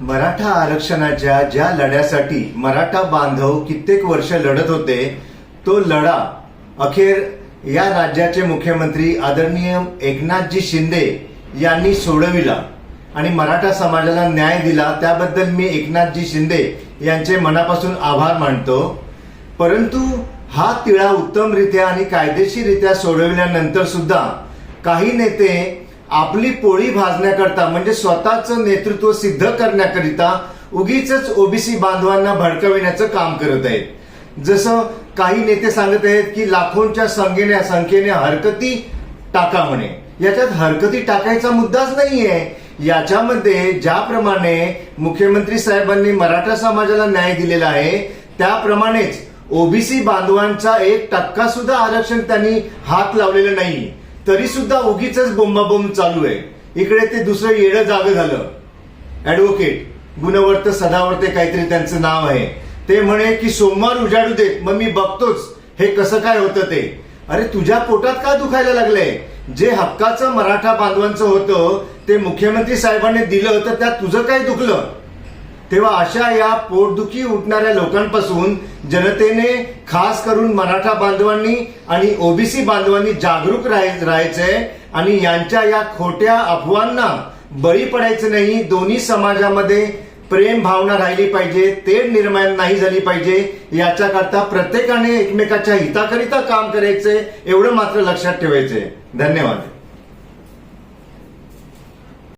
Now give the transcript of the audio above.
मराठा आरक्षणाच्या ज्या लढ्यासाठी मराठा बांधव कित्येक वर्ष लढत होते तो लढा अखेर या राज्याचे मुख्यमंत्री आदरणीय एकनाथजी शिंदे यांनी सोडविला आणि मराठा समाजाला न्याय दिला. त्याबद्दल मी एकनाथजी शिंदे यांचे मनापासून आभार मानतो. परंतु हा तिळा उत्तमरित्या आणि कायदेशीररित्या सोडविल्यानंतर सुद्धा काही नेते आपली पोळी भाजण्याकरता म्हणजे स्वतःचं नेतृत्व सिद्ध करण्याकरिता उगीच ओबीसी बांधवांना भडकविण्याचं काम करत आहेत. जसं काही नेते सांगत आहेत की लाखोंच्या संख्येने संख्येने हरकती टाका म्हणे. याच्यात हरकती टाकायचा मुद्दाच नाहीये. याच्यामध्ये ज्याप्रमाणे मुख्यमंत्री साहेबांनी मराठा समाजाला न्याय दिलेला आहे त्याप्रमाणेच ओबीसी बांधवांचा एक टक्का सुद्धा आरक्षण त्यांनी हात लावलेला नाही तरी सुद्धा उगीच बोंबाबोंब चालू आहे. इकडे ते दुसरं येडं जाग झालं. ऍडव्होकेट गुणवर्त सदावर्ते काहीतरी त्यांचं नाव आहे. ते म्हणे की सोमवार उजाडू देत मग मी बघतोच. हे कसं काय होतं ते? अरे तुझ्या पोटात का दुखायला लागलंय? जे हक्काचं मराठा बांधवांचं होतं ते मुख्यमंत्री साहेबांनी दिलं तर त्यात तुझं काय दुखलं? तेव्हा अशा या पोटदुखी उठणाऱ्या लोकांपासून जनतेने खास करून मराठा बांधवांनी आणि ओबीसी बांधवांनी जागरूक राहायचंय आणि यांच्या या खोट्या अफवांना बळी पडायचं नाही. दोन्ही समाजामध्ये प्रेम भावना राहिली पाहिजे तेढ निर्माण नाही झाली पाहिजे. याच्याकरता प्रत्येकाने एकमेकाच्या हिताकरिता काम करायचंय एवढं मात्र लक्षात ठेवायचंय. धन्यवाद.